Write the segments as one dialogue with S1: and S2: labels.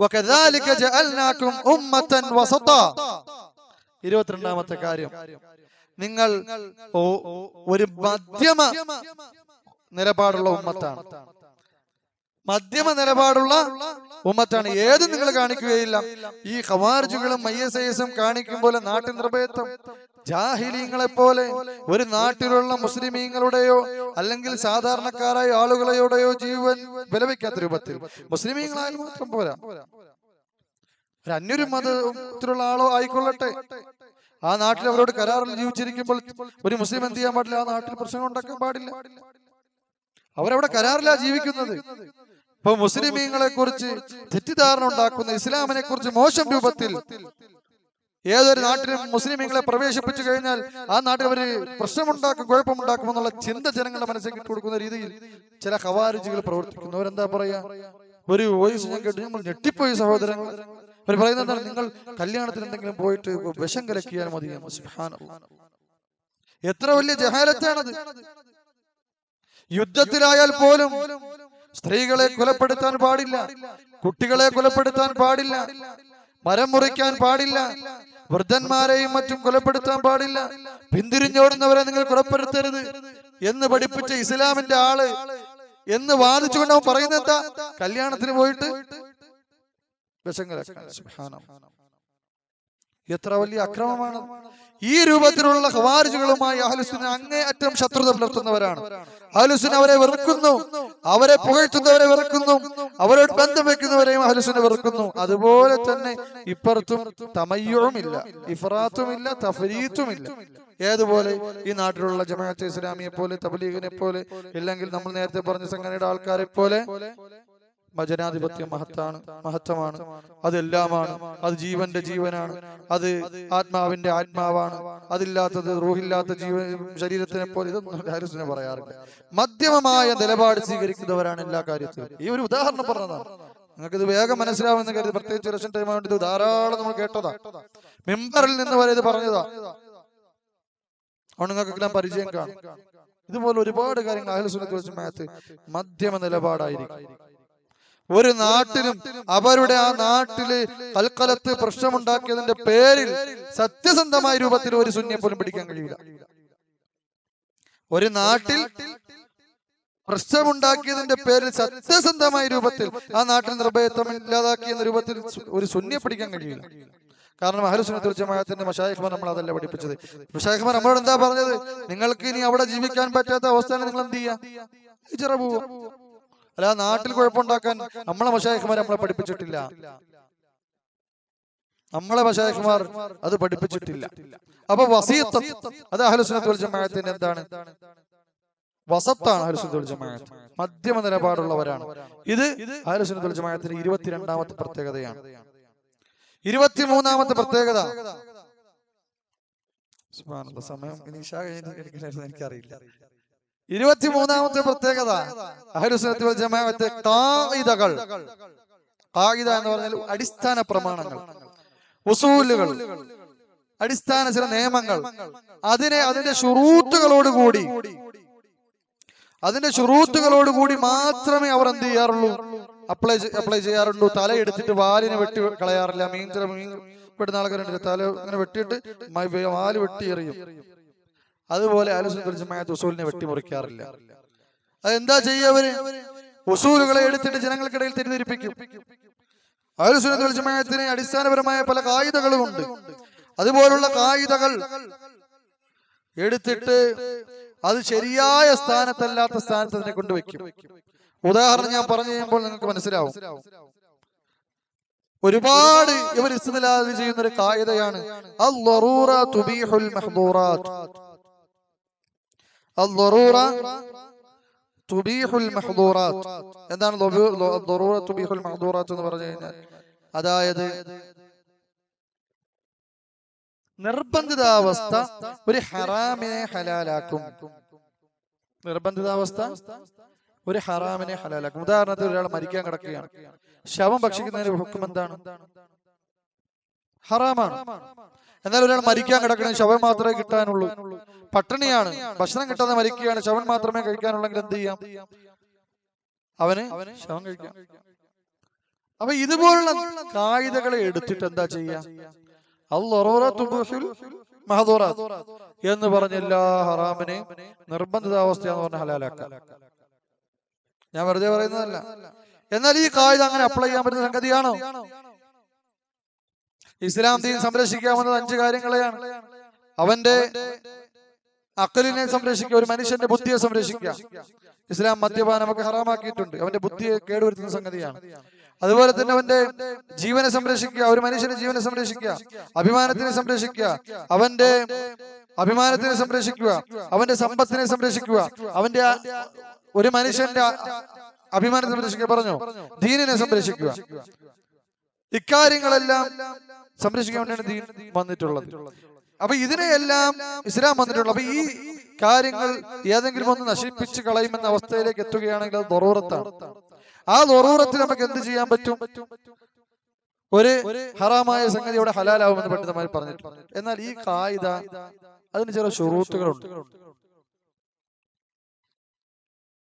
S1: وكذلك جعلناكم أمة وسطا ഇരുപത്തിരണ്ടാമത്തെ കാര്യം നിങ്ങൾ ഓ- ഒരു മധ്യമ നിലപാടുള്ള ഉമ്മത്താണ് മധ്യമ നിലപാടുള്ള ഉമ്മത്താണ് ഏത് നിങ്ങൾ കാണിക്കുകയില്ല ഈ ഖവാർജുകളും മയ്യസൈസും കാണിക്കും പോലെ നാട്ടിൻ നിർഭയത്വം ജാഹിലീങ്ങളെ പോലെ ഒരു നാട്ടിലുള്ള മുസ്ലിമീങ്ങളുടെയോ അല്ലെങ്കിൽ സാധാരണക്കാരായ ആളുകളെയോടെയോ ജീവൻ വിലവിക്കാത്ത രൂപത്തിൽ. മുസ്ലിമീങ്ങളായാലും മാത്രം പോരാ. ഒരു അന്യൊരു മതത്തിലുള്ള ആളോ ആയിക്കൊള്ളട്ടെ. ആ നാട്ടിൽ അവരോട് കരാറിൽ ജീവിച്ചിരിക്കുമ്പോൾ ഒരു മുസ്ലിം എന്ത് ചെയ്യാൻ പാടില്ല? ആ നാട്ടിൽ പ്രശ്നങ്ങൾ ഉണ്ടാക്കാൻ പാടില്ല. അവരവിടെ കരാറിലാ ജീവിക്കുന്നത്. ഇപ്പൊ മുസ്ലിമീങ്ങളെ കുറിച്ച് തെറ്റിദ്ധാരണ ഉണ്ടാക്കുന്ന ഇസ്ലാമിനെ കുറിച്ച് മോശം രൂപത്തിൽ ഏതൊരു നാട്ടിലും മുസ്ലിമീങ്ങളെ പ്രവേശിപ്പിച്ചു കഴിഞ്ഞാൽ ആ നാട്ടിൽ അവർ പ്രശ്നമുണ്ടാക്കും കുഴപ്പമുണ്ടാക്കും എന്നുള്ള ചിന്ത ജനങ്ങളുടെ മനസ്സിൽ കൊടുക്കുന്ന രീതിയിൽ ചില ഹവാരിജികൾ പ്രവർത്തിക്കുന്നു. അവരെന്താ പറയാ? ഒരു വോയിസ് ഞാൻ കേട്ടു. നമ്മൾ ഞെട്ടിപ്പോയി സഹോദരങ്ങൾ. അവർ പറയുന്നത് എന്താണ്? നിങ്ങൾ കല്യാണത്തിന് എന്തെങ്കിലും പോയിട്ട് വിഷം കലക്കിയാൽ മതി. എത്ര വലിയ ജഹാലത്താണത്. യുദ്ധത്തിലായാൽ പോലും സ്ത്രീകളെ കൊലപ്പെടുത്താൻ പാടില്ല. കുട്ടികളെ കൊലപ്പെടുത്താൻ പാടില്ല. മരം മുറിക്കാൻ പാടില്ല. വൃദ്ധന്മാരെയും മറ്റും കൊലപ്പെടുത്താൻ പാടില്ല. പിന്തിരിഞ്ഞോടുന്നവരെ നിങ്ങൾ കൊലപ്പെടുത്തരുത് എന്ന് പഠിപ്പിച്ച ഇസ്ലാമിന്റെ ആൾ എന്ന് വാദിച്ചുകൊണ്ട് അവൻ പറയുന്നത് എന്താ? കല്യാണത്തിന് പോയിട്ട് വിഷങ്ങളെ. എത്ര വലിയ അക്രമമാണ്. ഈ രൂപത്തിലുള്ള ഹവാരിജുകളുമായി അഹ്ലുസുന്ന അങ്ങേയറ്റം ശത്രുത പുലർത്തുന്നവരാണ്. അഹ്ലുസുന്ന അവരെ വെറുക്കുന്നു. അവരെ പുകഴ്ത്തുന്നവരെ വെറുക്കുന്നു. അവരോട് ബന്ധം വെക്കുന്നവരെയും അഹ്ലുസുന്ന വെറുക്കുന്നു. അതുപോലെ തന്നെ ഇപ്പുറത്തും തമയ്യവുമില്ല ഇഫറാത്തുമില്ല തഫരീത്തുമില്ല. ഏതുപോലെ ഈ നാട്ടിലുള്ള ജമാഅത്തെ ഇസ്ലാമിയെ പോലെ തബ്ലീഗിനെ പോലെ ഇല്ലെങ്കിൽ നമ്മൾ നേരത്തെ പറഞ്ഞ സംഘടനയുടെ ആൾക്കാരെ പോലെ ജനാധിപത്യം മഹത്താണ് മഹത്വമാണ്. അതെല്ലാമാണ്. അത് ജീവന്റെ ജീവനാണ്. അത് ആത്മാവിന്റെ ആത്മാവാണ്. അതില്ലാത്തത് റൂഹില്ലാത്ത ജീവ ശരീരത്തിനെ പോലെ ഇതൊന്നും ഹാരിസിനെ പറയാറില്ല. മധ്യമമായ നിലപാട് സ്വീകരിക്കുന്നവരാണ് എല്ലാ കാര്യത്തിലും. ഈ ഒരു ഉദാഹരണം പറഞ്ഞതാണ്. നിങ്ങൾക്ക് ഇത് വേഗം മനസ്സിലാവുമെന്ന് കരുതി പ്രത്യേകിച്ച് ഇലക്ഷൻ ടൈം ആയതുകൊണ്ട് ഇത് ധാരാളം നമ്മൾ കേട്ടതാ. മെമ്പറിൽ നിന്ന് വരെ ഇത് പറഞ്ഞതാ. അതുകൊണ്ട് നിങ്ങൾക്കെല്ലാം പരിചയം കാണും. ഇതുപോലെ ഒരുപാട് കാര്യങ്ങൾ അഹ്ലുസുന്നത്ത് വജമാഅത്ത് മധ്യമ നിലപാടായിരിക്കും. ഒരു നാട്ടിലും അവരുടെ ആ നാട്ടിൽ കൽക്കലത്ത് പ്രശ്നമുണ്ടാക്കിയതിന്റെ പേരിൽ സത്യസന്ധമായ രൂപത്തിൽ ഒരു ശൂന്യം പോലും പിടിക്കാൻ കഴിയില്ല. ഒരു നാട്ടിൽ പ്രശ്നമുണ്ടാക്കിയതിന്റെ പേരിൽ സത്യസന്ധമായ രൂപത്തിൽ ആ നാട്ടിൽ നിർഭയത്വം ഇല്ലാതാക്കിയ രൂപത്തിൽ ഒരു ശൂന്യം പിടിക്കാൻ കഴിയില്ല. കാരണം അഹലുസുനത്തുൽ ജമാഅത്തിന്റെ മഷായിഖ്മാർ നമ്മൾ അതല്ല പഠിപ്പിച്ചത്? മഷായിഖ്മാർ നമ്മളോട് എന്താ പറഞ്ഞത്? നിങ്ങൾക്ക് ഇനി അവിടെ ജീവിക്കാൻ പറ്റാത്ത അവസ്ഥയാണ് നിങ്ങൾ എന്ത് ചെയ്യാ അല്ല നാട്ടിൽ കുഴപ്പമുണ്ടാക്കാൻ നമ്മളെ മഷായിഖ്മാർ നമ്മളെ പഠിപ്പിച്ചിട്ടില്ല. നമ്മളെ മഷായിഖ്മാർ അത് പഠിപ്പിച്ചിട്ടില്ല. അപ്പൊ വസീത്ത് അത് അഹലുസുനത്തുൽ ജമാഅത്തിന്റെ എന്താണ്? വസത്താണ് അഹലുസുനത്തുൽ ജമാഅത്ത്. മധ്യമ നിലപാടുള്ളവരാണ്. ഇത് അഹലുസുനത്തുൽ ജമാഅത്തിന്റെ ഇരുപത്തിരണ്ടാമത്തെ പ്രത്യേകതയാണ്. ഇരുപത്തിമൂന്നാമത്തെ പ്രത്യേകത. സമയം എനിക്കറിയില്ല. ഇരുപത്തിമൂന്നാമത്തെ പ്രത്യേകത. ജമാഅത്തെ ഖായിദകൾ ഖായിദ എന്ന് പറഞ്ഞാൽ അടിസ്ഥാന പ്രമാണങ്ങൾ. ഉസൂലുകൾ. അടിസ്ഥാന ചില നിയമങ്ങൾ. അതിനെ അതിന്റെ ഷുറൂത്തുകളോട് കൂടി അതിന്റെ ഷുറൂത്തുകളോട് കൂടി മാത്രമേ അവർ എന്ത് ചെയ്യാറുള്ളൂ? അപ്ലൈ അപ്ലൈ ചെയ്യാറുള്ളൂ. തല എടുത്തിട്ട് വാലിനെ വെട്ടി കളയാറില്ല. മീൻ ചില മീൻ പെടുന്ന ആൾക്കാരുണ്ട്. തല ഇങ്ങനെ വെട്ടിയിട്ട് വാൽ വെട്ടി എറിയും അതുപോലെ അനുസൃതമായ ഉസൂലിനെ വെട്ടിമുറിക്കാറില്ല. അതെന്താ ചെയ്യവര് ഉസൂലുകളെ എടുത്തിട്ട് ജനങ്ങൾക്കിടയിൽ തെറ്റിദ്ധരിപ്പിക്കും. അനുസൃതമായത്തിന് അടിസ്ഥാനപരമായ പല കായികകളും ഉണ്ട് അതുപോലുള്ള കായികകൾ എടുത്തിട്ട് അത് ശരിയായ സ്ഥാനത്തല്ലാത്ത സ്ഥാനത്ത് അതിനെ കൊണ്ടുവയ്ക്കും. ഉദാഹരണം ഞാൻ പറഞ്ഞു കഴിയുമ്പോൾ നിങ്ങൾക്ക് മനസ്സിലാവും. ഒരുപാട് ഇവർ ഇസ്തിലാദ് ചെയ്യുന്ന ഒരു കായികയാണ്. അൽ-ളറൂറ തുബീഹുൽ മഹ്ദൂറാത്ത്. എന്താണ് എന്ന് പറഞ്ഞു കഴിഞ്ഞാൽ? അതായത് നിർബന്ധിതാവസ്ഥ ഒരു ഹറാമിനെ ഹലാലാക്കും. നിർബന്ധിതാവസ്ഥ ഒരു ഹറാമിനെ ഹലാലാക്കും. ഉദാഹരണത്തിന് ഒരാൾ മരിക്കാൻ കിടക്കുകയാണ്. ശവം ഭക്ഷിക്കുന്നതിന് ഹുക്കും എന്താണ്? ഹറാമാണ്. എന്നാൽ ഒരാൾ മരിക്കാൻ കിടക്കണം ശവം മാത്രമേ കിട്ടാനുള്ളൂ. പട്ടിണിയാണ്. ഭക്ഷണം കിട്ടാതെ മരിക്കുകയാണ്. ശവൻ മാത്രമേ കഴിക്കാനുള്ളെങ്കിൽ എന്ത് ചെയ്യാം? അവന് ശവം കഴിക്കാം. അപ്പൊ ഇതുപോലുള്ള കായികകളെ എടുത്തിട്ട് എന്താ ചെയ്യാ? എന്ന് പറഞ്ഞ എല്ലാ ഹറാമിനെയും നിർബന്ധിതാവസ്ഥയെന്ന് പറഞ്ഞ ഹലാലാക്കാം. ഞാൻ വെറുതെ പറയുന്നതല്ല. എന്നാൽ ഈ കായിക അങ്ങനെ അപ്ലൈ ചെയ്യാൻ പറ്റുന്ന സംഗതിയാണോ? ഇസ്ലാം ദീൻ സംരക്ഷിക്കാവുന്നത് അഞ്ച് കാര്യങ്ങളെയാണ്. അവന്റെ അക്കലിനെ സംരക്ഷിക്കുക ഒരു മനുഷ്യന്റെ ബുദ്ധിയെ സംരക്ഷിക്കുക. ഇസ്ലാം മദ്യപാനമൊക്കെ ഹറാമാക്കിയിട്ടുണ്ട്. അവന്റെ ബുദ്ധിയെ കേടുവരുത്തുന്ന സംഗതിയാണ്. അതുപോലെ തന്നെ അവന്റെ ജീവനെ സംരക്ഷിക്കുക ഒരു മനുഷ്യന്റെ ജീവനെ സംരക്ഷിക്കുക അഭിമാനത്തിനെ സംരക്ഷിക്കുക അവന്റെ അഭിമാനത്തിനെ സംരക്ഷിക്കുക അവന്റെ സമ്പത്തിനെ സംരക്ഷിക്കുക അവന്റെ ഒരു മനുഷ്യന്റെ അഭിമാനത്തെ സംരക്ഷിക്കുക. പറഞ്ഞു? ദീനിനെ സംരക്ഷിക്കുക. ഇക്കാര്യങ്ങളെല്ലാം സംരക്ഷിക്കാൻ വേണ്ടിയാണ് ദീൻ വന്നിട്ടുള്ളത്. അപ്പൊ ഇതിനെയെല്ലാം ഇസ്ലാം വന്നിട്ടുള്ളത്. അപ്പൊ ഈ കാര്യങ്ങൾ ഏതെങ്കിലും ഒന്ന് നശിപ്പിച്ച് കളയുമെന്ന അവസ്ഥയിലേക്ക് എത്തുകയാണെങ്കിൽ അത് ദൊറൂറത്താണ്. ആ ദൊറൂറത്തിൽ നമുക്ക് എന്ത് ചെയ്യാൻ പറ്റും? ഒരു ഹറാമായ സംഗതി അവിടെ ഹലാലാവുമെന്ന് പണ്ഡിതന്മാർ പറഞ്ഞിട്ടുണ്ട്. എന്നാൽ ഈ കായിക അതിന് ചില ഷുറൂത്തുകളുണ്ട്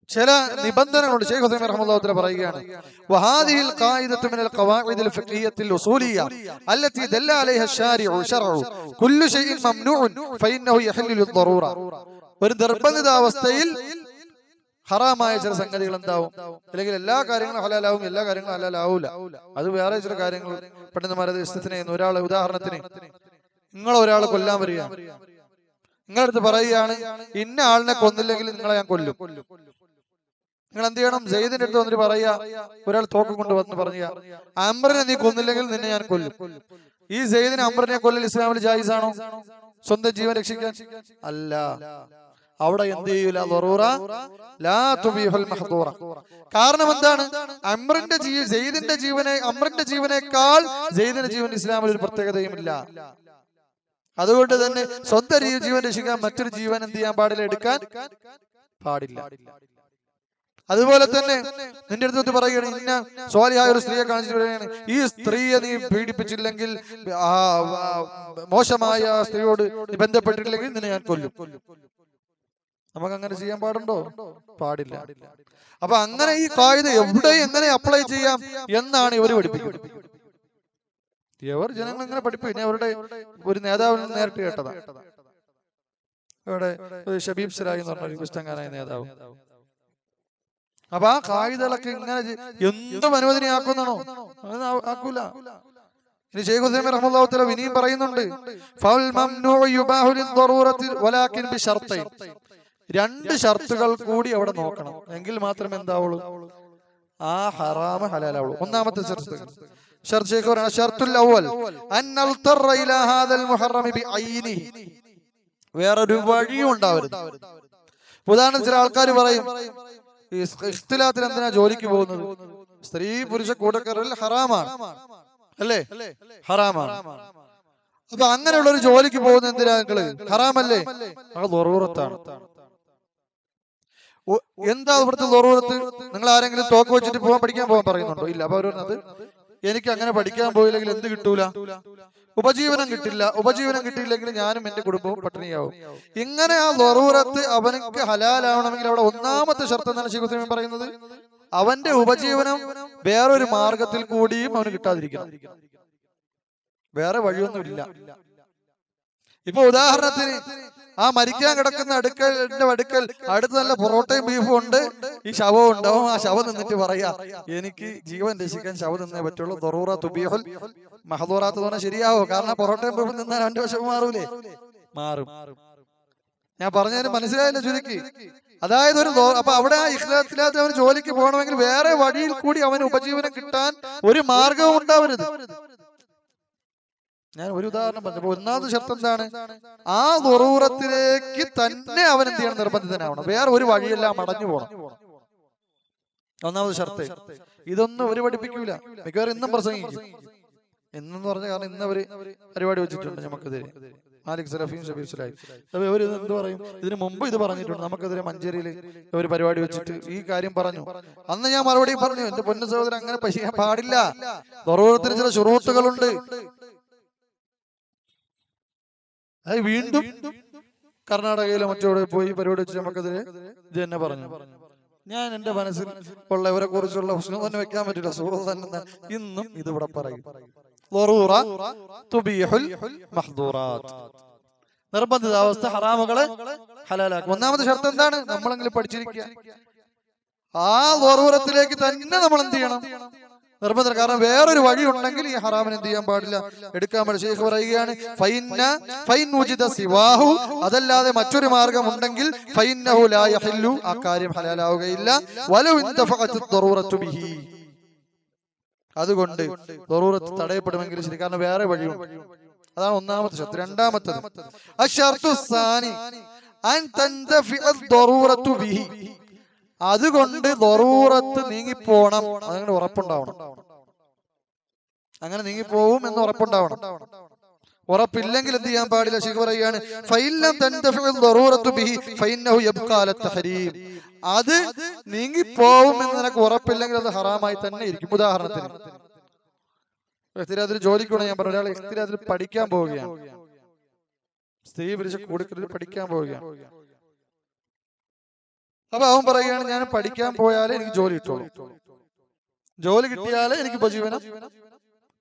S1: ചില നിബന്ധനകളുണ്ട്. ഷെയ്ഖ് ഹുസൈൻ റഹ്മുല്ലാഹുത്തല പറയുകയാണ് വഹാദിഹിൽ ഖായിദത്തു മിനൽ ഖവാഇദിൽ ഫഖിയത്തിൽ ഉസൂലിയ അല്ലതി ദല്ല അലൈഹ ശാരിഉ ശർഉ കുല്ലു ഷൈഇൻ മംനൂഉൻ ഫഇന്നഹു യഹല്ലു ദറൂറ ഒരു നിർബന്ധിത അവസ്ഥയിൽ ഹറാമായ ചില സംഗതികൾ എന്താവും? അല്ലെങ്കിൽ എല്ലാ കാര്യങ്ങളും ഹലാലാവും എല്ലാ കാര്യങ്ങളും ഹലാലാവൂല. അത് വേറെ ചില കാര്യങ്ങൾ. പെട്ടെന്ന് ഇഷ്ടത്തിന് ചെയ്യുന്നു ഉദാഹരണത്തിന് നിങ്ങൾ ഒരാളെ കൊല്ലാൻ വരിക നിങ്ങളടുത്ത് പറയുകയാണ് ഇന്ന ആളിനെ കൊന്നില്ലെങ്കിൽ നിങ്ങളെ ഞാൻ കൊല്ലും. നിങ്ങൾ എന്ത് ചെയ്യണം ജയ്ദിന്റെ അടുത്ത് വന്നിട്ട് പറയാ ഒരാൾ തോക്ക് കൊണ്ട് വന്ന് പറഞ്ഞ അംബറിനെ നീ കൊന്നില്ലെങ്കിൽ നിന്നെ ഞാൻ കൊല്ലും. ഈ സെയ്ദിനെ അംബറിനെ കൊല്ലൽ ഇസ്ലാമിൽ ജായിസാണോ? സ്വന്തം ജീവൻ രക്ഷിക്കാൻ? അല്ല. അവിടെ എന്ത് ചെയ്യൂല കാരണം എന്താണ്? അമ്രന്റെ ജീവ സെയ്ദിന്റെ ജീവനെ അമ്രന്റെ ജീവനേക്കാൾ സെയ്ദിന്റെ ജീവൻ ഇസ്ലാമിൽ ഒരു പ്രത്യേകതയുമില്ല. അതുകൊണ്ട് തന്നെ സ്വന്തം ജീവൻ രക്ഷിക്കാൻ മറ്റൊരു ജീവൻ എന്ത് ചെയ്യാൻ പാടില്ല? എടുക്കാൻ പാടില്ല. അതുപോലെ തന്നെ നിന്റെ അടുത്ത് പറയുകയാണ് ഇന്ന സ്വാലിയായ ഒരു സ്ത്രീയെ കാണിച്ചിട്ട് പറയുകയാണ് ഈ സ്ത്രീയെ നീ പീഡിപ്പിച്ചില്ലെങ്കിൽ മോശമായ സ്ത്രീയോട് നീ ബന്ധപ്പെട്ടിട്ടില്ലെങ്കിൽ നിന്നെ ഞാൻ കൊല്ലും. നമുക്ക് അങ്ങനെ ചെയ്യാൻ പാടുണ്ടോ? പാടില്ല. അപ്പൊ അങ്ങനെ ഈ കായിക എവിടെ എങ്ങനെ അപ്ലൈ ചെയ്യാം എന്നാണ് ഇവർ പഠിപ്പിക്കുന്നത്. ഇവർ ജനങ്ങൾ ഇങ്ങനെ പഠിപ്പിക്കും. അവരുടെ ഒരു നേതാവിൽ നേരിട്ട് കേട്ടതാ. ഇവിടെ ഷബീബ് സിറായി എന്ന് പറഞ്ഞ ഒരു ക്രിസ്ത്യൻകാരായ നേതാവ്. അപ്പൊ ആ കായികളൊക്കെ ഇങ്ങനെ എന്തും അനുവദനയാക്കുന്നാണോ ആക്കൂല. ഇനി ഷെയ്ഖ് ഹുസൈൻ റഹ്മുല്ലാഹുത്തല ഇനിയും പറയുന്നുണ്ട് ഫൗൽ മംനൂഉ യുബാഹു വലാക്കിൻ വലാകിൻ ബിശർത്തൈൻ രണ്ട് ഷർത്തുകൾ കൂടി അവിടെ നോക്കണം എങ്കിൽ മാത്രമേ എന്താവുള്ളൂ? ആ ഹറാമ് ഹലാലാവുള്ളൂ. ഒന്നാമത്തെ ഷർത്ത്. ഷർത്ത് ഷെയ്ഖ് പറയുന്നത് ഷർത്തുൽ അവൽ അൻ തറ ഇലാ ഹാദൽ മുഹറമി ബിഐനിഹി വേറൊരു വഴിയും ഉണ്ടാവരുത്. ഉദാഹരണം ചില ആൾക്കാർ പറയും ഈ ഇഖ്തിലാത്തിൽ എന്തിനാ ജോലിക്ക് പോകുന്നത്? സ്ത്രീ പുരുഷ കൂടക്കറിൽ ഹറാമാണ്. അല്ലേ? ഹറാമാണ്. അപ്പൊ അങ്ങനെയുള്ള ഒരു ജോലിക്ക് പോകുന്ന എന്തിനാ നിങ്ങൾ? ഹറാമല്ലേ? അത് എന്താ ഇവിടുത്തെ ദൊറൂറത്ത്? നിങ്ങൾ ആരെങ്കിലും തോക്ക് വെച്ചിട്ട് പോകാൻ പഠിക്കാൻ പോകാൻ പറയുന്നുണ്ടോ? ഇല്ല. അപ്പൊ അവർ പറഞ്ഞത് എനിക്ക് അങ്ങനെ പഠിക്കാൻ പോയില്ലെങ്കിൽ എന്ത് കിട്ടൂല? ഉപജീവനം കിട്ടില്ല. ഉപജീവനം കിട്ടിയില്ലെങ്കിൽ ഞാനും എന്റെ കുടുംബവും പട്ടിണിയാവും. ഇങ്ങനെ ആ ലൊറൂറത്ത് അവനക്ക് ഹലാലാവണമെങ്കിൽ അവിടെ ഒന്നാമത്തെ ഷർത്ത് എന്നാണ് ശിവസേന പറയുന്നത്. അവന്റെ ഉപജീവനം വേറൊരു മാർഗത്തിൽ കൂടിയും അവന് കിട്ടാതിരിക്കണം. വേറെ വഴിയൊന്നുമില്ല. ഇപ്പൊ ഉദാഹരണത്തിന് ആ മരിക്കാൻ കിടക്കുന്ന അടുക്കലിന്റെ അടുക്കൽ അടുത്ത് നല്ല പൊറോട്ടയും ബീഫും ഉണ്ട്. ഈ ശവം ഉണ്ടാവും ആ ശവം നിന്നിട്ട് പറയാ എനിക്ക് ജീവൻ രക്ഷിക്കാൻ ശവം നിന്നേ പറ്റുള്ളൂ. ദൊറൂറ തുബിയോൽ മഹദൂറാത്ത് പറഞ്ഞാൽ ശരിയാവോ? കാരണം പൊറോട്ടയും ബീഫും നിന്നാൽ അവന്റെ വിഷമം മാറൂലേ? മാറും. ഞാൻ പറഞ്ഞതിന് മനസ്സിലായില്ല ചുരുക്കി. അതായത് ഒരു അപ്പൊ അവിടെ ആ ഇഷ്ടത്തിലാത്ത അവന് ജോലിക്ക് പോകണമെങ്കിൽ വേറെ വഴിയിൽ കൂടി അവന് ഉപജീവനം കിട്ടാൻ ഒരു മാർഗവും ഉണ്ടാവരുത്. ഞാൻ ഒരു ഉദാഹരണം പറഞ്ഞു ഒന്നാമത് ശബ്ദം എന്താണ്? ആ ദുറൂറത്തിലേക്ക് തന്നെ അവൻ എന്ത് ചെയ്യണം? നിർബന്ധിതനാവണം. വേറെ ഒരു വഴിയെല്ലാം അടഞ്ഞു പോകണം ഒന്നാമത് ഷർത്ത്. ഇതൊന്നും ഒരു പഠിപ്പിക്കൂല. മിക്കവാറും ഇന്നും പ്രസംഗിക്കും. ഇന്നെന്ന് പറഞ്ഞ കാരണം ഇന്ന് അവർ പരിപാടി വെച്ചിട്ടുണ്ട് നമുക്കെതിരെ മാലിക് സലഫീം ഷബീർ സുലായി. അപ്പൊ ഇവർ എന്ത് പറയും? ഇതിന് മുമ്പ് ഇത് പറഞ്ഞിട്ടുണ്ട്. നമുക്കെതിരെ മഞ്ചേരിയിൽ ഒരു പരിപാടി വെച്ചിട്ട് ഈ കാര്യം പറഞ്ഞു. അന്ന് ഞാൻ മറുപടി പറഞ്ഞു. എന്റെ പൊന്നു സഹോദരൻ അങ്ങനെ പശിയാൻ പാടില്ല. ദുറൂറത്തിന് ചില ഷുറൂത്തുകളുണ്ട് അത് വീണ്ടും കർണാടകയിലെ മറ്റോടെ പോയി പരിപാടി വെച്ച് നമുക്കെതിരെ ഇത് തന്നെ പറഞ്ഞു. ഞാൻ എന്റെ മനസ്സിൽ ഉള്ളവരെ കുറിച്ചുള്ള തന്നെ വെക്കാൻ പറ്റില്ല. സുഹൃത്ത് തന്നെ ഇന്നും ഇതിവിടെ പറയും. നിർബന്ധിത അവസ്ഥ ഹറാമുകളെ ഹലാലാക്കും. ഒന്നാമത്തെ ഷർത്ത് എന്താണ്? നമ്മളെങ്കിലും പഠിച്ചിരിക്കുക. ആ ലറൂറത്തിലേക്ക് തന്നെ നമ്മൾ എന്ത് ചെയ്യണം? നിർബന്ധം കാരണം വേറൊരു വഴി ഉണ്ടെങ്കിൽ ഈ ഹറാമിന് എന്ത് ചെയ്യാൻ പാടില്ല? എടുക്കാൻ പാടില്ല. ഷെയ്ഖ് പറയുകയാണ് ഫൈന്ന ഫൈൻ സിവാഹു. അതല്ലാതെ മറ്റൊരു മാർഗം ഉണ്ടെങ്കിൽ ഫൈന്നഹു ലാ ആ കാര്യം ഹലാലാവുകയില്ല. വലു ഇന്തഫഖത്തു ദറൂറത്തു ബിഹി. അതുകൊണ്ട് ദറൂറത്ത് തടയപ്പെടുമെങ്കിൽ ശരി. കാരണം വേറെ വഴിയുണ്ട് അതാണ് ഒന്നാമത്തെ ഷർത്ത്. രണ്ടാമത്തത് അശ്ശർതു സാനി അൻ തന്തഫിഅ ദറൂറത്തു ബിഹി. അതുകൊണ്ട് ദറൂറത്ത് നീങ്ങിപ്പോണം. അതങ്ങനെ ഉറപ്പുണ്ടാവണം. അങ്ങനെ നീങ്ങിപ്പോവും എന്ന് ഉറപ്പുണ്ടാവണം. ഉറപ്പില്ലെങ്കിൽ എന്ത് ചെയ്യാൻ പാടില്ല ശിഖ് തഹരീം. അത് നീങ്ങിപ്പോവും എന്ന് നിനക്ക് ഉറപ്പില്ലെങ്കിൽ അത് ഹറാമായി തന്നെ ഇരിക്കും. ഉദാഹരണത്തിന്. സ്ഥിരാതിൽ ജോലിക്കൂടെ ഞാൻ പറഞ്ഞു ഒരാൾ സ്ഥിരാതിൽ പഠിക്കാൻ പോവുകയാണ്. സ്ത്രീ പുരുഷ കൂടിക്കലിൽ പഠിക്കാൻ പോവുകയാണ്. അപ്പൊ അവൻ പറയുകയാണ് ഞാൻ പഠിക്കാൻ പോയാലേ എനിക്ക് ജോലി കിട്ടുള്ളൂ. ജോലി കിട്ടിയാലേ എനിക്ക് ഉപജീവനം.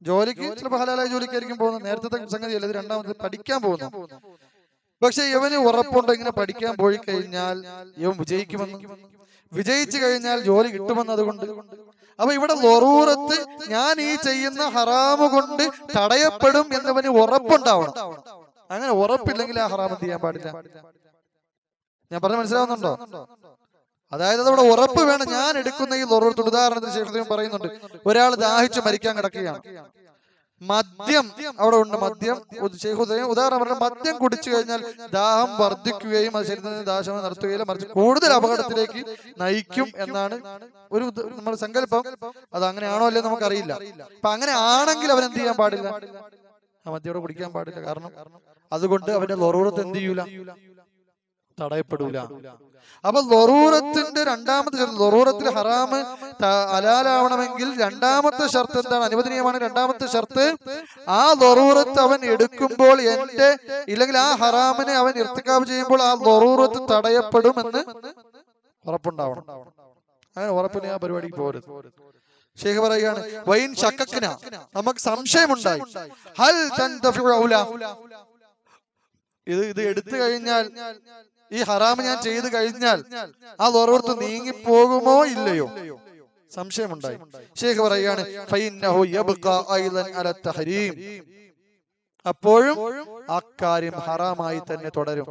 S1: ജോലിക്ക് ചിലപ്പോൾ ഹലാലായ ജോലിക്കായിരിക്കും പോകുന്നത്. നേരത്തെ സംഗതി അല്ലെങ്കിൽ രണ്ടാമത് പഠിക്കാൻ പോകുന്നു. പക്ഷെ ഇവന് ഉറപ്പുണ്ട് ഇങ്ങനെ പഠിക്കാൻ പോയി കഴിഞ്ഞാൽ ഇവൻ വിജയിക്കുമെന്ന്. വിജയിച്ചു കഴിഞ്ഞാൽ ജോലി കിട്ടുമെന്ന് അതുകൊണ്ട്. അപ്പൊ ഇവിടെ ലൊറൂറത്ത് ഞാൻ ഈ ചെയ്യുന്ന ഹറാമ് കൊണ്ട് തടയപ്പെടും എന്നവന് ഉറപ്പുണ്ടാവണം. അങ്ങനെ ഉറപ്പില്ലെങ്കിൽ ആ ഹറാം ചെയ്യാൻ പാടില്ല? ഞാൻ പറഞ്ഞ മനസ്സിലാവുന്നുണ്ടോ? അതായത് നമ്മുടെ ഉറപ്പ് വേണം. ഞാൻ എടുക്കുന്ന ഈ ലൊറൂറത്ത് ഉദാഹരണത്തിന് ശേഷം പറയുന്നുണ്ട്. ഒരാൾ ദാഹിച്ച് മരിക്കാൻ കിടക്കുകയാണ്. മദ്യം അവിടെ ഉണ്ട്. മദ്യം ശേഖുദയം ശൈഖ് ഉദാഹരണം പറഞ്ഞാൽ മദ്യം കുടിച്ചു കഴിഞ്ഞാൽ ദാഹം വർദ്ധിക്കുകയും അത് ശരീരത്തിന് ദാശം നടത്തുകയില്ല. മറിച്ച് കൂടുതൽ അപകടത്തിലേക്ക് നയിക്കും എന്നാണ് ഒരു നമ്മുടെ സങ്കല്പം. അത് അങ്ങനെയാണോ അല്ലേ നമുക്കറിയില്ല. അപ്പൊ അങ്ങനെ ആണെങ്കിൽ അവൻ എന്ത് ചെയ്യാൻ പാടില്ല? ആ മദ്യോടെ കുടിക്കാൻ പാടില്ല. കാരണം അതുകൊണ്ട് അവന്റെ ലൊറൂറത്ത് എന്ത് ചെയ്യൂല? തടയപ്പെടൂല. അപ്പൊ ലൊറൂറത്തിന്റെ രണ്ടാമത്തെ ഷർത്ത് ലൊറൂറത്തിൽ ഹറാമ് അലാലാവണമെങ്കിൽ രണ്ടാമത്തെ ഷർത്ത് എന്താണ്? അനുവദനീയമാണ് രണ്ടാമത്തെ ഷർത്ത്. ആ ലൊറൂറത്ത് അവൻ എടുക്കുമ്പോൾ എന്റെ ഇല്ലെങ്കിൽ ആ ഹറാമിനെ അവൻ ഇർത്തിക്കാവ് ചെയ്യുമ്പോൾ ആ ലൊറൂറത്ത് തടയപ്പെടുമെന്ന് ഉറപ്പുണ്ടാവണം. അങ്ങനെ ഉറപ്പിന് ആ പരിപാടിക്ക് പോരുത്. ശേഖ പറയുകയാണ് വൈൻ ശക്കക്കിന. നമുക്ക് സംശയമുണ്ടായി. ഹൽ ഇത് ഇത് എടുത്തു കഴിഞ്ഞാൽ ഈ ഹറാമ് ഞാൻ ചെയ്തു കഴിഞ്ഞാൽ ആ ലോറോർത്ത് നീങ്ങിപ്പോകുമോ ഇല്ലയോ? സംശയമുണ്ടായി. ഷേഖ് പറയാണ് അപ്പോഴും അക്കാര്യം ഹറാമായി തന്നെ തുടരും.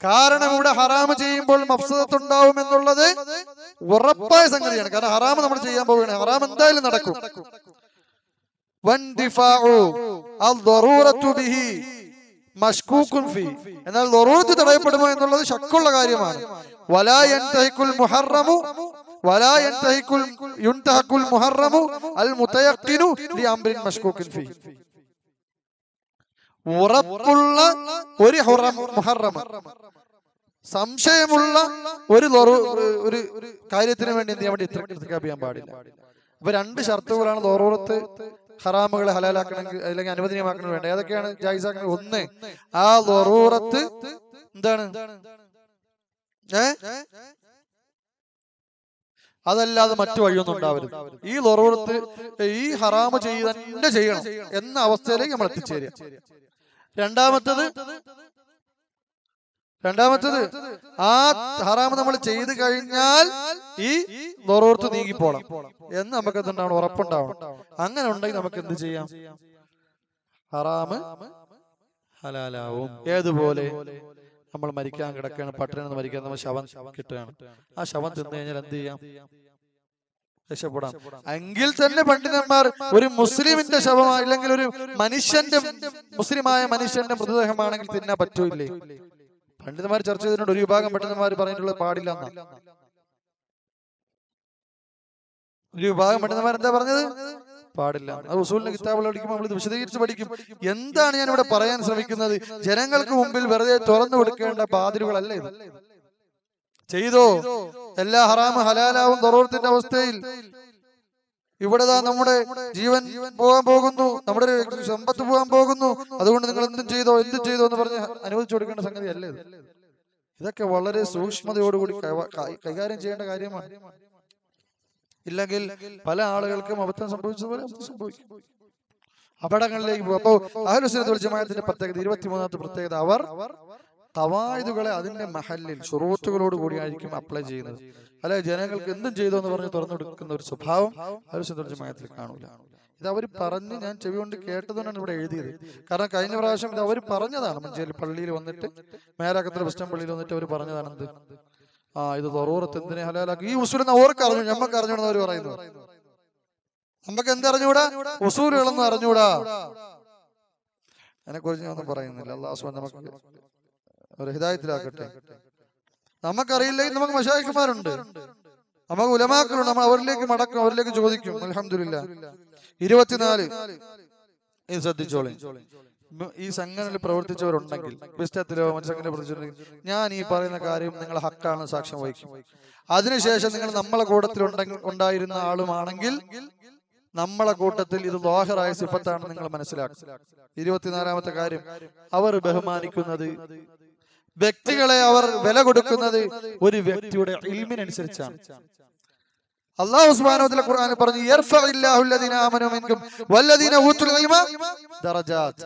S1: കാരണം ഇവിടെ ഹറാമ് ചെയ്യുമ്പോൾ മഫ്സദത്ത് ഉണ്ടാവും എന്നുള്ളത് ഉറപ്പായ സംഗതിയാണ്. കാരണം ഹറാമ് നമ്മൾ ചെയ്യാൻ പോവുകയാണ്. ഹറാം എന്തായാലും നടക്കും വൻദിഫാഉ അൽദറൂറത്തു ബിഹി മഷ്കൂക്കുൻ ഫി എന്നാൽ ദറൂറത്ത് തടയപ്പെടുമോ എന്നുള്ളത് ശക്കുള്ള കാര്യമാണ്. വലാ യൻതഹിക്കുൽ മുഹറമു വലാ യൻതഹിക്കുൽ മുഹറമു അൽ മുതയഖിനു ലി അംറിൻ മഷ്കൂക്കിൻ ഫി. ഉറപ്പുള്ള ഒരു ഹുറം മുഹറം സംശയമുള്ള ഒരു ഒരു കാര്യത്തിന് വേണ്ടി എന്ത് ചെയ്യാൻ വേണ്ടി ഇത്ര ചെയ്യാൻ പാടില്ല. അപ്പൊ രണ്ട് ഷർത്തുകളാണ് ലോറൂറത്ത് ഹറാമുകളെ ഹലാലാക്കണമെങ്കിൽ അല്ലെങ്കിൽ അനുവദനീയമാക്കണം വേണ്ട? ഏതൊക്കെയാണ് ജായിസാക്കുന്നത് ഒന്ന് ആ ലൊറൂറത്ത് എന്താണ്? ഏ? അതല്ലാതെ മറ്റു വഴിയൊന്നും ഉണ്ടാവരുത്. ഈ ലൊറൂറത്ത് ഈ ഹറാമ് ചെയ്ത് തന്നെ ചെയ്യണം എന്ന അവസ്ഥയിലേക്ക് നമ്മൾ എത്തിച്ചേരുക. രണ്ടാമത്തത് രണ്ടാമത്തത് ആ ഹറാമ് നമ്മൾ ചെയ്തു കഴിഞ്ഞാൽ ഈ ദൊറോർത്ത് നീങ്ങിപ്പോണം എന്ന് നമുക്ക് എന്തുണ്ടാവണം ഉറപ്പുണ്ടാവണം. അങ്ങനെ ഉണ്ടെങ്കിൽ നമുക്ക് എന്ത് ചെയ്യാം? ഹറാമ് ഹലാലാവും. ഏതുപോലെ? നമ്മൾ മരിക്കാൻ കിടക്കുകയാണ് പട്ടിണി മരിക്കാൻ നമ്മൾ ശവം കിട്ടുകയാണ്. ആ ശവം തിന്നു കഴിഞ്ഞാൽ എന്ത് ചെയ്യാം? രക്ഷപ്പെടാം. എങ്കിൽ തന്നെ പണ്ഡിതന്മാർ ഒരു മുസ്ലിമിന്റെ ശവമാണ് അല്ലെങ്കിൽ ഒരു മനുഷ്യന്റെ മുസ്ലിമായ മനുഷ്യന്റെ മൃതദേഹമാണെങ്കിൽ തിന്നാൻ പറ്റൂലേ പണ്ഡിതന്മാർ ചർച്ച ചെയ്തിട്ടുണ്ട്. ഒരു വിഭാഗം പണ്ഡിതന്മാർ പറഞ്ഞിട്ടുള്ളത് പാടില്ല ഒരു വിഭാഗം പണ്ഡിതന്മാർ എന്താ പറഞ്ഞത്? പാടില്ല അത് ഉസൂലിന്റെ കിതാബുകൾ പഠിക്കുമ്പോൾ നമ്മൾ ഇത് വിശദീകരിച്ച് പഠിക്കും. എന്താണ് ഞാൻ ഇവിടെ പറയാൻ ശ്രമിക്കുന്നത്? ജനങ്ങൾക്ക് മുമ്പിൽ വെറുതെ തുറന്നു കൊടുക്കേണ്ട ബാതിലുകളല്ല ഇത്. ചെയ്തോ? എല്ലാ ഹറാമ് ഹലാലാവും ദറൂറത്തിന്റെ അവസ്ഥയിൽ. ഇവിടെ നമ്മുടെ ജീവൻ പോകാൻ പോകുന്നു. നമ്മുടെ സമ്പത്ത് പോകാൻ പോകുന്നു. അതുകൊണ്ട് നിങ്ങൾ എന്തും ചെയ്തോ എന്തും ചെയ്തോ എന്ന് പറഞ്ഞ് അനുവദിച്ചു കൊടുക്കേണ്ട സംഗതി അല്ലേ ഇത്? ഇതൊക്കെ വളരെ സൂക്ഷ്മതയോടുകൂടി കൈകാര്യം ചെയ്യേണ്ട കാര്യമാണ്. ഇല്ലെങ്കിൽ പല ആളുകൾക്കും അബദ്ധം സംഭവിച്ചതുപോലെ അബദ്ധം സംഭവിക്കും. അപകടങ്ങളിലേക്ക് പോകും. അപ്പോ അഹലുസുന്നത്തുൽ ജമാഅത്തിന്റെ പ്രത്യേകത ഇരുപത്തിമൂന്നാമത്തെ പ്രത്യേകത അവർ കവായതുകളെ അതിന്റെ മഹലിൽ ഷുറൂത്തുകളോട് കൂടിയായിരിക്കും അപ്ലൈ ചെയ്യുന്നത്. അല്ലെ ജനങ്ങൾക്ക് എന്തും ചെയ്തു എന്ന് പറഞ്ഞ് തുറന്നെടുക്കുന്ന ഒരു സ്വഭാവം അവർ ജമാഅത്തിൽ കാണൂല. ഇത് അവർ പറഞ്ഞ് ഞാൻ ചെവി കൊണ്ട് കേട്ടതുകൊണ്ടാണ് ഇവിടെ എഴുതിയത്. കാരണം കഴിഞ്ഞ പ്രാവശ്യം ഇത് അവർ പറഞ്ഞതാണ്. മഞ്ചേരി പള്ളിയിൽ വന്നിട്ട് മേലാക്കത്തിൽ വെസ്റ്റൻ പള്ളിയിൽ വന്നിട്ട് അവർ പറഞ്ഞതാണ് എന്ത് ആ ഇത് തൊറൂറത്ത് എന്തിനെ ഹലാലാക്കി? ഈ ഉസൂൽ അവർക്ക് അറിഞ്ഞു ഞമ്മക്ക് അറിഞ്ഞൂടെന്ന് അവർ പറയുന്നു നമുക്ക് എന്തറിഞ്ഞൂടാ ഉസൂലുകളെന്ന് അറിഞ്ഞൂടാ? അതിനെ കുറിച്ച് ഞാൻ ഒന്നും പറയുന്നില്ല. അള്ളാഹു നമുക്ക് ഒരു ഹിതായത്തിലാക്കട്ടെ. നമുക്കറിയില്ലെങ്കിൽ നമുക്ക് മഷായിക്കുമാരുണ്ട് നമുക്ക് ഉലമാക്കളുണ്ട് നമ്മൾ അവരിലേക്ക് മടക്കും അവരിലേക്ക് ചോദിക്കും. അലഹമില്ല ഇരുപത്തിനാല്. ശ്രദ്ധിച്ചോളി. ഈ സംഘടനയിൽ പ്രവർത്തിച്ചവരുണ്ടെങ്കിൽ വിസ്റ്റത്തിലോ സംഘടന പ്രവർത്തിച്ചിട്ടുണ്ടെങ്കിൽ ഞാൻ ഈ പറയുന്ന കാര്യം നിങ്ങൾ ഹക്കാണ് സാക്ഷ്യം വഹിക്കും. അതിനുശേഷം നിങ്ങൾ നമ്മളെ കൂട്ടത്തിൽ ഉണ്ടായിരുന്ന ആളുമാണെങ്കിൽ നമ്മളെ കൂട്ടത്തിൽ ഇത് ലോഹറായ സിഫത്താണ് നിങ്ങൾ മനസ്സിലാക്കുക ഇരുപത്തിനാലാമത്തെ കാര്യം അവർ ബഹുമാനിക്കുന്നത് വ്യക്തികളെ അവർ വില കൊടുക്കുന്നത് ഒരു വ്യക്തിയുടെ ഇൽമിനനുസരിച്ചാണ്. അള്ളാഹു സുബ്ഹാനഹു ഖുർആൻ പറഞ്ഞു യർഫഇല്ലാഹു അല്ലദീന ആമനു മിൻകും വല്ലദീന ഊതുൽ ഇൽമ ദറജാത്ത്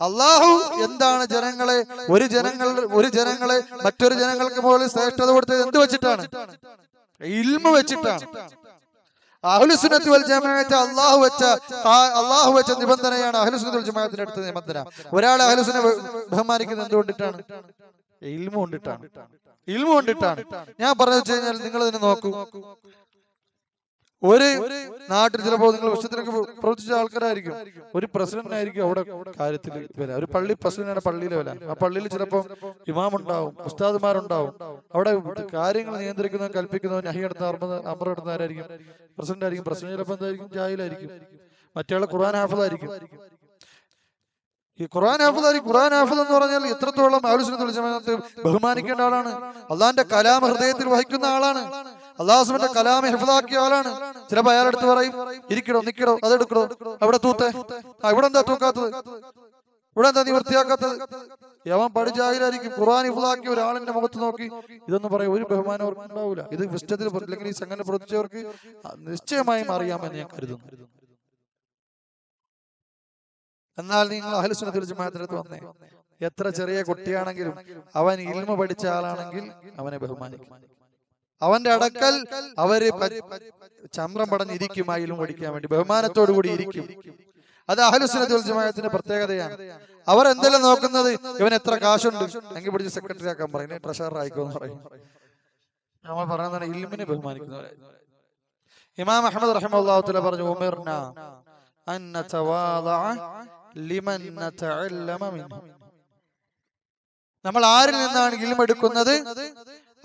S1: അള്ളാഹു എന്താണ് ജനങ്ങളെ ഒരു ജനങ്ങൾ ഒരു ജനങ്ങളെ മറ്റൊരു ജനങ്ങൾക്ക് മുകളിൽ ശ്രേഷ്ഠത കൊടുത്തത് എന്ത് വെച്ചിട്ടാണ്? ഇൽമ വെച്ചിട്ടാണ്. അഹ്ലുസുന്നത്ത് വൽ ജമാഅത്ത് അള്ളാഹു വെച്ച അള്ളാഹു വെച്ച നിബന്ധനയാണ് അഹ്ലുസുന്നത്ത് വൽ ജമാഅത്തിന്റെ അടുത്ത നിബന്ധന. ഒരാളെ അഹ്ലുസുന്നെ ബഹുമാനിക്കുന്നത് എന്തുകൊണ്ടിട്ടാണ്? ഇൽമ കൊണ്ടിട്ടാണ്. ഇൽമ കൊണ്ടിട്ടാണ്. ഞാൻ പറഞ്ഞു വെച്ച് കഴിഞ്ഞാൽ നിങ്ങൾ ഇതിനെ നോക്കൂ. ഒരു നാട്ടിൽ ചിലപ്പോൾ നിങ്ങൾ വർഷത്തിനൊക്കെ പ്രവർത്തിച്ച ആൾക്കാരായിരിക്കും. ഒരു പ്രസിഡന്റ് ആയിരിക്കും അവിടെ കാര്യത്തിൽ വില. ഒരു പള്ളി പ്രസിഡന്റാണ് പള്ളിയിലെ വില. ആ പള്ളിയിൽ ചിലപ്പോൾ ഇമാം ഉണ്ടാവും ഉസ്താദുമാരുണ്ടാവും. അവിടെ കാര്യങ്ങൾ നിയന്ത്രിക്കുന്നവൻ കൽപ്പിക്കുന്നവൻ നഹി എടുത്ത അമർ എടുത്തവരായിരിക്കും പ്രസിഡന്റ് ആയിരിക്കും. പ്രസിഡന്റ് ചിലപ്പോൾ എന്തായിരിക്കും? ജാഹിലായിരിക്കും. മറ്റേ ഖുർആൻ ആഫതായിരിക്കും ഈ ഖുർആൻ ഹാഫിദ് ഖുർആൻ ഹാഫിദ് എന്ന് പറഞ്ഞാൽ എത്രത്തോളം ആലോചന ബഹുമാനിക്കേണ്ട ആളാണ്. അള്ളാന്റെ കലാം ഹൃദയത്തിൽ വഹിക്കുന്ന ആളാണ്. അള്ളാഹുസ്മന്റെ കലാമെ ഹിഫലാക്കിയ ആളാണ്. ചിലപ്പോ അയാളെടുത്ത് പറയും ഇരിക്കണോ നിക്കണോ അതെടുക്കണോ അവിടെ തൂത്തേ. ആ ഇവിടെ എന്താ തൂക്കാത്തത്? ഇവിടെ എന്താ നീ വൃത്തിയാക്കാത്തത്? യവൻ പഠിച്ചായിരിക്കും ഖുർആൻ ഹിഫിദാക്കിയ ഒരാളിന്റെ മുഖത്ത് നോക്കി. ഇതൊന്നും പറയും ഒരു ബഹുമാനം അവർക്ക് ഉണ്ടാവില്ല ഇത് വിഷ്ടത്തിൽ അല്ലെങ്കിൽ ഈ സംഘടന പ്രവർത്തിച്ചവർക്ക് നിശ്ചയമായും അറിയാമെന്ന് ഞാൻ കരുതുന്നു. എന്നാൽ നിങ്ങൾ അഹലുസുന്നത്തിൽ ജമാഅത്തിനടുത്ത് വന്നേ. എത്ര ചെറിയ കുട്ടിയാണെങ്കിലും അവൻ ഇൽമ പഠിച്ച ആളാണെങ്കിൽ അവനെ ബഹുമാനിക്കും. അവന്റെ അടക്കൽ അവർ ചമ്രം പടഞ്ഞിരിക്കും ആ ഇൽമ പഠിക്കാൻ വേണ്ടി ബഹുമാനത്തോടു കൂടി ഇരിക്കും. അത് അഹലുസുന്നത്തിൽ ജമാഅത്തിന്റെ പ്രത്യേകതയാണ്. അവർ എന്തെല്ലാം നോക്കുന്നത്? ഇവൻ എത്ര കാശുണ്ട്? എങ്കിൽ പിടിച്ച് സെക്രട്ടറി ആക്കാൻ പറയും. ട്രഷറർ ആയിക്കോന്ന് പറയും. നമ്മൾ പറയുന്നതാണ് ഇൽമിനെ ബഹുമാനിക്കുന്നവരെ ഇമാം അഹമ്മദ് റഹ്മുല്ലാഹുത്തല പറഞ്ഞു ഉമിർന അന്ന ലിമൻ നതഅല്ലമ മിൻഹു. നമ്മൾ ആരിൽ നിന്നാണ് ഇൽമെടുക്കുന്നത്?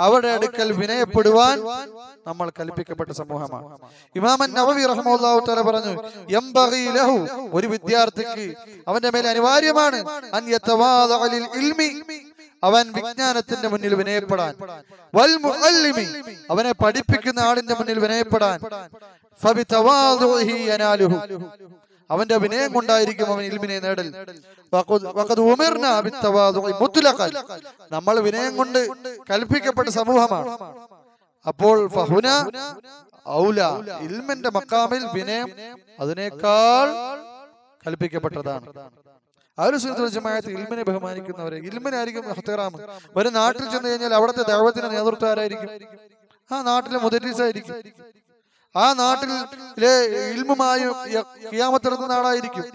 S1: അവരുടെ അടുക്കൽ വിനയപ്പെടുവാൻ നമ്മൾ കൽപ്പിക്കപ്പെട്ട സമൂഹമാണ്. ഇമാമൻ നവവി റഹ്മുല്ലാഹു പറഞ്ഞു യംബഗി ലഹു ഒരു വിദ്യാർത്ഥിക്ക് അവന്റെ മേൽ അനിവാര്യമാണ് ഇൽമി അവൻ വിജ്ഞാനത്തിന്റെ മുന്നിൽ വിനയപ്പെടാൻ. വൽ മുഅല്ലിമി അവനെ പഠിപ്പിക്കുന്ന ആളിന്റെ മുന്നിൽ വിനയപ്പെടാൻ. അവന്റെ അഭിനയം കൊണ്ടായിരിക്കും അവൻ ഇൽമിനെ നേടൽ. നമ്മൾ വിനയം കൊണ്ട് കൽപ്പിക്കപ്പെട്ട സമൂഹമാണ്. അപ്പോൾ ഫഹുന ഔല. ഇൽമിന്റെ മക്കാമിൽ വിനയം അതിനേക്കാൾ കൽപ്പിക്കപ്പെട്ടതാണ്. ആരുസുന്നത്തുൽ ജമാഅത്ത് ഇൽമിനെ ബഹുമാനിക്കുന്നവരെ ഇൽമിനായിരിക്കും ഹത്തേറാമ് ഒരു നാട്ടിൽ ചെന്ന് കഴിഞ്ഞാൽ അവിടുത്തെ ദൈവത്തിന്റെ നേതൃത്വം ആരായിരിക്കും? ആ നാട്ടിലെ മുദരീസായിരിക്കും. ആ നാട്ടിൽ ഇൽമുമായി കിയാമത്തെടുക്കുന്ന ആളായിരിക്കും.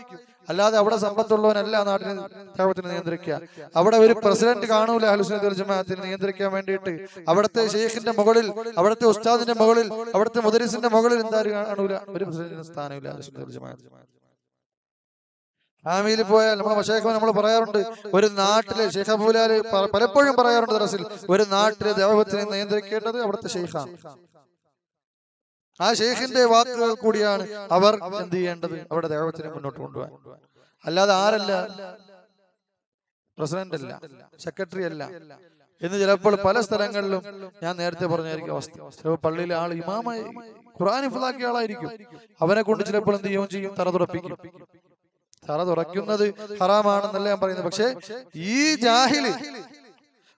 S1: അല്ലാതെ അവിടെ സമ്പത്തുള്ളവനല്ല ആ നാട്ടിലെ ദൈവത്തിനെ നിയന്ത്രിക്കുക. അവിടെ ഒരു പ്രസിഡന്റ് കാണൂല അഹ്ലുസുന്നത്തുൽ ജമാഅത്തിനെ നിയന്ത്രിക്കാൻ വേണ്ടിയിട്ട്. അവിടുത്തെ ഷെയ്ഖിന്റെ മുകളിൽ അവിടുത്തെ ഉസ്താദിന്റെ മുകളിൽ അവിടുത്തെ മുദരീസിന്റെ മുകളിൽ എന്തായാലും കാണൂല? ഒരു പ്രസിഡന്റിന് സ്ഥാനമില്ല അഹ്ലുസുന്നത്തുൽ ജമാഅത്ത്. ആമിയിൽ പോയാൽ നമ്മുടെ മഷേഖ് നമ്മൾ പറയാറുണ്ട് ഒരു നാട്ടിലെ ഷെയ്ഖ് അബൂലാൽ പലപ്പോഴും പറയാറുണ്ട് ദറസിൽ ഒരു നാട്ടിലെ ദേവത്തിനെ നിയന്ത്രിക്കേണ്ടത് അവിടുത്തെ ഷെയ്ഖാണ് ആ ഷെയ്ഖിന്റെ വാക്കുകൾ കൂടിയാണ് അവർ എന്ത് ചെയ്യേണ്ടത് അവരുടെ ദേവത്തിനെ മുന്നോട്ട് കൊണ്ടുപോകാൻ. അല്ലാതെ ആരല്ല. പ്രസിഡന്റ് അല്ല സെക്രട്ടറി അല്ല എന്ന് ചിലപ്പോൾ പല സ്ഥലങ്ങളിലും ഞാൻ നേരത്തെ പറഞ്ഞായിരിക്കും അവസ്ഥ. ചിലപ്പോൾ പള്ളിയിലെ ആൾ ഇമാമായി ഖുർആൻ ഇഫലാക്കിയ ആളായിരിക്കും. അവനെ കൊണ്ട് ചിലപ്പോൾ എന്ത് ചെയ്യും? ചെയ്യും? തറ തുറപ്പിക്കും. തറ തുറക്കുന്നത് ഹറാമാണെന്നല്ല ഞാൻ പറയുന്നത്. പക്ഷേ ഈ ജാഹിൽ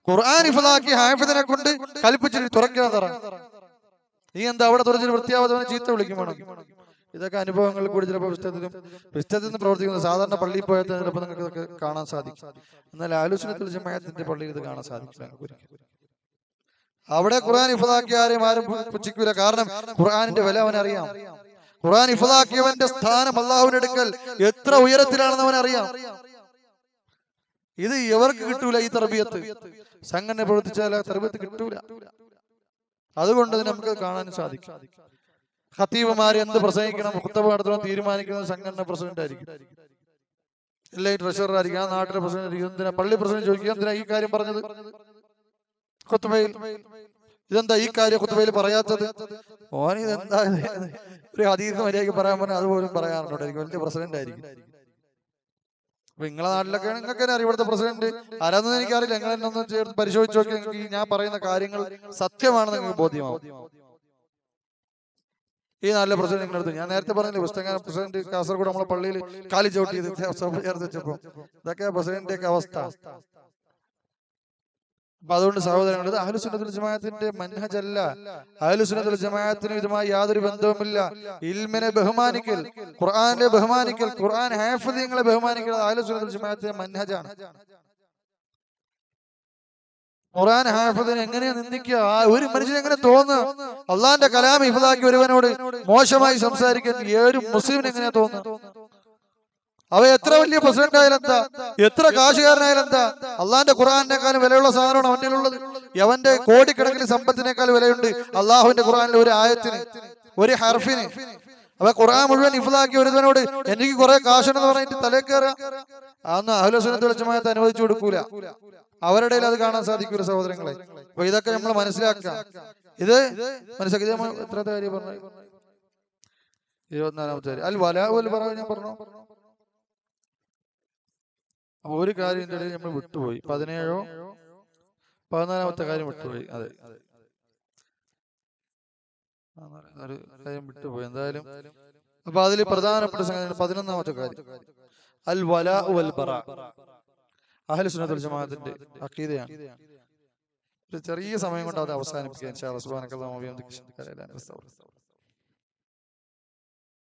S1: ഖുർആൻ ഇഫലാക്കി ഹാഫിദിനെ കൊണ്ട് കൽപ്പിച്ചിട്ട് തുറക്കുന്ന തറ നീ എന്താ അവിടെ തുറച്ചിട്ട് വൃത്തിയാവാതെ ചീത്ത വിളിക്കും ഇതൊക്കെ അനുഭവങ്ങൾ കൂടി ചിലപ്പോൾ പുസ്തകത്തിലും പുസ്തകത്തിൽ നിന്ന് പ്രവർത്തിക്കുന്നത് സാധാരണ പള്ളിയിൽ പോയാൽ ചിലപ്പോൾ നിങ്ങൾക്ക് ഇതൊക്കെ കാണാൻ സാധിക്കും. എന്നാൽ ആലോചനത്തിൽ ജമായത്തിന്റെ പള്ളിയിൽ ഇത് കാണാൻ സാധിക്കില്ല അവിടെ ഖുർആൻ ഇഫതാക്കിയ ആരെയും ആരും പുച്ഛിക്കൂല. കാരണം ഖുർആനിന്റെ വില അവനറിയാം ഖുർആൻ ഇഫതാക്കിയവന്റെ സ്ഥാനം അള്ളാഹുവിനെടുക്കൽ എത്ര ഉയരത്തിലാണെന്ന് അവൻ അറിയാം. ഇത് ഇവർക്ക് കിട്ടൂല ഈ തർബിയത്ത്. സംഘടന പ്രവർത്തിച്ചാൽ തർബിയത്ത് കിട്ടൂല. അതുകൊണ്ട് നമുക്ക് കാണാൻ സാധിക്കും. ഖത്തീബുമാർ എന്ത് പ്രസംഗിക്കണം കുത്തബ നടത്തണം തീരുമാനിക്കുന്നത് സംഘടന പ്രസിഡന്റ് ആയിരിക്കും. ഇല്ല ട്രഷറർ ആയിരിക്കും ആ നാട്ടിലെ പ്രസിഡന്റ് ആയിരിക്കും. എന്തിനാ പള്ളി പ്രസിഡന്റ് ചോദിക്കുക എന്തിനാ ഈ കാര്യം പറഞ്ഞത്? ഖുത്ബയിൽ ഇതെന്താ ഈ കാര്യം ഖുത്ബയിൽ പറയാത്തത്? ഓൻ ഇതെന്താ? ഇത്? ഒരു അതീത മര്യാദയ്ക്ക് പറയാൻ പറഞ്ഞാൽ അതുപോലും പറയാറുണ്ടോ എനിക്ക് വലിയ പ്രസിഡന്റ് ആയിരിക്കും. നിങ്ങളെ നാട്ടിലൊക്കെ നിങ്ങൾക്ക് തന്നെ പ്രസിഡന്റ് ആരാന്ന് എനിക്കറിയില്ല. നിങ്ങൾ എന്നെ ഒന്ന് ചേർത്ത് പരിശോധിച്ച് നോക്കി നിങ്ങൾക്ക് ഞാൻ പറയുന്ന കാര്യങ്ങൾ സത്യമാണെന്ന് നിങ്ങൾക്ക് ബോധ്യമാവും. ഈ നാട്ടിലെ പ്രസിഡന്റ് നിങ്ങളുടെ അടുത്ത്. ഞാൻ നേരത്തെ പറഞ്ഞില്ലേ പുസ്തകം പ്രസിഡന്റ് കാസർഗോഡ് നമ്മളെ പള്ളിയിൽ കാലി ചവിട്ടിയത് ചേർത്ത് വെച്ചപ്പോ ഇതൊക്കെ പ്രസിഡന്റിന്റെ ഒക്കെ അവസ്ഥ. അപ്പൊ അതുകൊണ്ട് സഹോദരങ്ങൾ ഇത് അഹലുസുനത്തുൽ ജമാഅത്തിന്റെ മൻഹജല്ല. അഹലുസുനത്തുൽ ജമാഅത്തിന് ഇതുമായി യാതൊരു ബന്ധവുമില്ല. ഇൽമിനെ ബഹുമാനിക്കൽ ഖുർആാനെ ബഹുമാനിക്കൽ ഖുർആൻ ഹാഫിദിങ്ങളെ ബഹുമാനിക്കൽ അഹലുസുനത്തുൽ ജമാഅത്തിന്റെ മൻഹജാണ്. ഖുർആൻ ഹാഫിദിനെ എങ്ങനെയാ നിന്ദിക്കുക? ആ ഒരു മനുഷ്യന് എങ്ങനെ തോന്നുന്നു അള്ളാന്റെ കലാം ഇഫലാക്കി ഒരുവനോട് മോശമായി സംസാരിക്കാൻ ഏതൊരു മുസ്ലിമിന് എങ്ങനെയാ തോന്നുന്നു അവ എത്ര വലിയ പ്രസിഡന്റ് ആയാലും എന്താ എത്ര കാശുകാരനായാലും എന്താ അള്ളാന്റെ ഖുർആാനേക്കാളും വിലയുള്ള സാധനമാണ് അവന്റെ ഉള്ളത് അവന്റെ കോടിക്കണക്കിന് സമ്പത്തിനേക്കാൾ വിലയുണ്ട് അള്ളാഹുവിന്റെ ഖുറാനിലെ ഒരു ആയത്തിന് ഒരു ഹർഫിന്. അപ്പൊ ഖുറാൻ മുഴുവൻ ഇഫിലാക്കി ഒരുവനോട് എനിക്ക് കുറെ കാശുണ്ടെന്ന് പറഞ്ഞിട്ട് തലേ കയറാം. അന്ന് അഹ്ലസുനത്ത് വെളിച്ചമായത്ത് അനുവദിച്ചു കൊടുക്കൂല. അവരുടെ അത് കാണാൻ സാധിക്കൂല സഹോദരങ്ങളെ. അപ്പൊ ഇതൊക്കെ നമ്മൾ മനസ്സിലാക്കാം. ഇത് മനസ്സിലാക്കി. എത്ര കാര്യം പറഞ്ഞു? ഇരുപത്തിനാലാമത്തെ അൽ വല വൽ പറഞ്ഞു ഞാൻ പറഞ്ഞു. ഒരു കാര്യം ഇതിന്റെ ഇടയിൽ നമ്മൾ വിട്ടുപോയി. പതിനേഴോ പതിനാലാമത്തെ കാര്യം വിട്ടുപോയി. അതെ. ഒരു കാര്യം വിട്ടുപോയി. എന്തായാലും അപ്പൊ അതിൽ പ്രധാനപ്പെട്ട സംഗതി പതിനൊന്നാമത്തെ കാര്യം. അൽ വല വൽ ബറ. അഹ്ലു സുന്നത്തുൽ ജമാഅത്തിന്റെ അഖീദയാണ്. ഒരു ചെറിയ സമയം കൊണ്ട് അത് അവസാനിപ്പിക്കാൻ ഇൻഷാ അല്ലാഹ്. സുബ്ഹാനക്കല്ലാഹു അൻത അസ്തഗ്ഫിറുക